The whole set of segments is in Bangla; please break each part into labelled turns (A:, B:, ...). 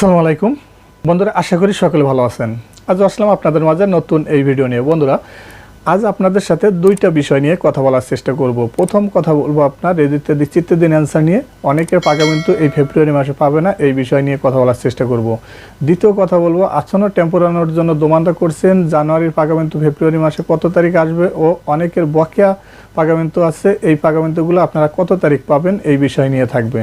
A: আসসালামু আলাইকুম। বন্ধুরা, আশা করি সকলে ভালো আছেন। আজ আসলাম আপনাদের মাঝে নতুন এই ভিডিও নিয়ে। বন্ধুরা, আজ আপনাদের সাথে দুইটা বিষয় নিয়ে কথা বলার চেষ্টা করব। প্রথম কথা বলব আপনার রেজিতে চিত্তে দিন অ্যান্সার নিয়ে। অনেকের পাকা কিন্তু এই ফেব্রুয়ারি মাসে পাবে না, এই বিষয় নিয়ে কথা বলার চেষ্টা করব। দ্বিতীয় কথা বলব, আসন্ন টেম্পোরানোর জন্য দোমান্দা করছেন। জানুয়ারির পাগামেন্তু ফেব্রুয়ারি মাসে কত তারিখ আসবে ও অনেকের বকেয়া পাগামেন্তু আছে। এই পাগামেন্তুগুলো আপনারা কত তারিখ পাবেন এই বিষয় নিয়ে থাকবে।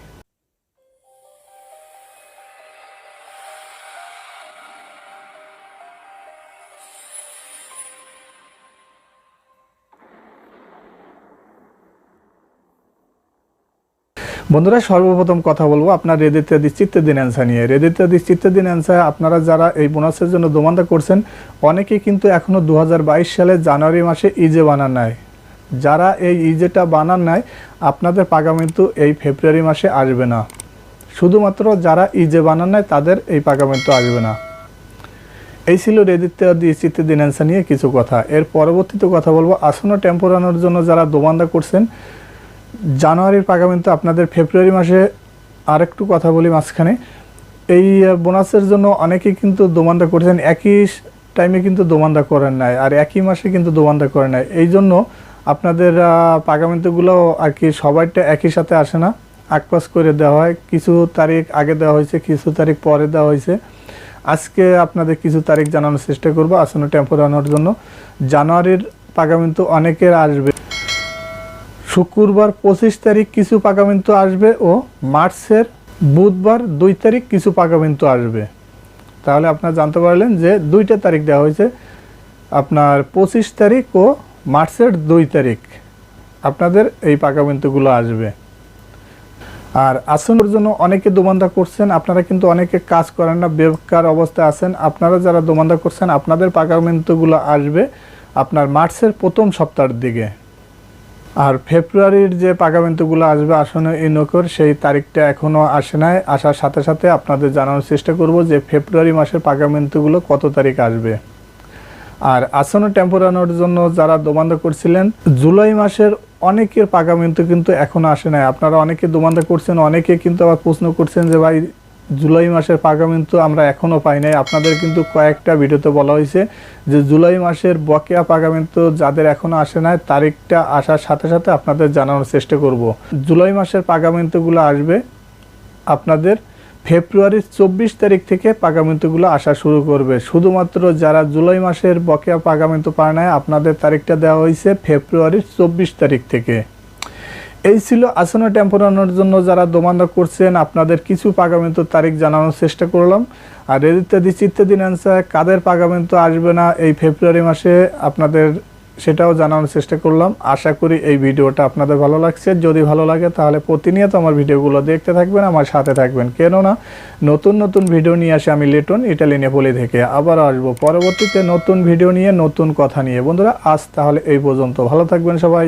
A: বন্ধুরা, সর্বপ্রথম কথা বলব, আপনার রেদিত্যাদি চিত্তের দিন অ্যান্সার নিয়ে। রেদিত্যাদি চিত্তের দিন অ্যান্সার আপনারা যারা এই বোনাসের জন্য দোমান্দা করছেন, অনেকেই কিন্তু এখনও দু সালে জানুয়ারি মাসে ইজে বানান নাই। যারা এই ইজেটা বানান নাই, আপনাদের পাগা কিন্তু এই ফেব্রুয়ারি মাসে আসবে না। শুধুমাত্র যারা ইজে বানান নেয় তাদের এই পাগা কিন্তু আসবে না। এই ছিল রেদিত্যাদি চিত্তের দিন অ্যান্সার নিয়ে কিছু কথা। এর পরবর্তীতে কথা বলব, আসন্ন টেম্পোরানোর জন্য যারা দোমান্দা করছেন জানুয়ারির পাগামিন্তু আপনাদের ফেব্রুয়ারি মাসে আরেকটু কথা বলি মাঝখানে। এই বোনাসের জন্য অনেকেই কিন্তু দোমান্দা করেছেন। একই টাইমে কিন্তু দোমান্দা করেন নাই আর একই মাসে কিন্তু দোমান্দা করেন নাই। এই জন্য আপনাদের আহ, পাগামিন্তুগুলো আর কি সবাইটা একই সাথে আসে না। আকপাস করে দেওয়া হয়। কিছু তারিখ আগে দেওয়া হয়েছে কিছু তারিখ পরে দেওয়া হয়েছে। আজকে আপনাদের কিছু তারিখ জানানোর চেষ্টা করব। আসন্ন টেম্পোরানোর জন্য। জানুয়ারির পাগামিন্তু অনেকের আসবে। শুক্রবার পঁচিশ তারিখ কিছু পাকামিন্তু আসবে ও মার্চের বুধবার দুই তারিখ কিছু পাকামিন্তু আসবে। তাহলে আপনারা জানতে পারলেন যে দুইটা তারিখ দেওয়া হয়েছে, আপনার পঁচিশ তারিখ ও মার্চের দুই তারিখ আপনাদের এই পাকামিন্তুগুলো আসবে। আর আসনের জন্য অনেকে দোমান্দা করছেন, আপনারা কিন্তু অনেকে কাজ করেন না, বেকার অবস্থায় আছেন, আপনারা যারা দোমান্দা করছেন, আপনাদের পাকামিন্তুগুলো আসবে আপনার মার্চের প্রথম সপ্তাহের দিকে। আর ফেব্রুয়ারির যে পাগামেন্টগুলো আসবে আসনে এই নকর সেই তারিখটা এখনও আসে নাই। আসার সাথে সাথে আপনাদের জানানোর চেষ্টা করব যে ফেব্রুয়ারি মাসের পাগামেন্টগুলো কত তারিখ আসবে। আর আসন্ন টেম্পোরানোর জন্য যারা দোমান্দা করছিলেন, জুলাই মাসের অনেকের পাগামেন্টু কিন্তু এখনও আসে নাই। আপনারা অনেকে দোমান্দা করছেন, অনেকে কিন্তু আবার প্রশ্ন করছেন যে ভাই জুলাই মাসের পাগামেন্টু আমরা এখনও পাই নাই। আপনাদের কিন্তু কয়েকটা ভিডিওতে বলা হয়েছে যে জুলাই মাসের বকেয়া পাগামেন্টু যাদের এখনও আসে নাই, তারিখটা আসার সাথে সাথে আপনাদের জানানোর চেষ্টা করব। জুলাই মাসের পাগামেন্টুগুলো আসবে আপনাদের ফেব্রুয়ারির চব্বিশ তারিখ থেকে পাগামেন্টুগুলো আসা শুরু করবে। শুধুমাত্র যারা জুলাই মাসের বকেয়া পাগামেন্টু পায় নাই, আপনাদের তারিখটা দেওয়া হয়েছে ফেব্রুয়ারির চব্বিশ তারিখ থেকে। এই ছিল আসন্ন টেম্পোরানোর জন্য যারা দোমান্দা করছেন, আপনাদের কিছু পাগামেন্টু তারিখ জানানোর চেষ্টা করলাম। আর ইত্যাদি চিত্তাদিন অ্যান্সার কাদের পাগামেন্টু আসবে না এই ফেব্রুয়ারি মাসে আপনাদের সেটাও জানানোর চেষ্টা করলাম। আশা করি এই ভিডিওটা আপনাদের ভালো লাগছে। যদি ভালো লাগে তাহলে প্রতিনিয়ত আমার ভিডিওগুলো দেখতে থাকবেন, আমার সাথে থাকবেন। কেননা নতুন নতুন ভিডিও নিয়ে আসে আমি লিটন ইটালি নেপোলি থেকে। আবার আসব পরবর্তীতে নতুন ভিডিও নিয়ে, নতুন কথা নিয়ে। বন্ধুরা, আজ তাহলে এই পর্যন্ত। ভালো থাকবেন সবাই।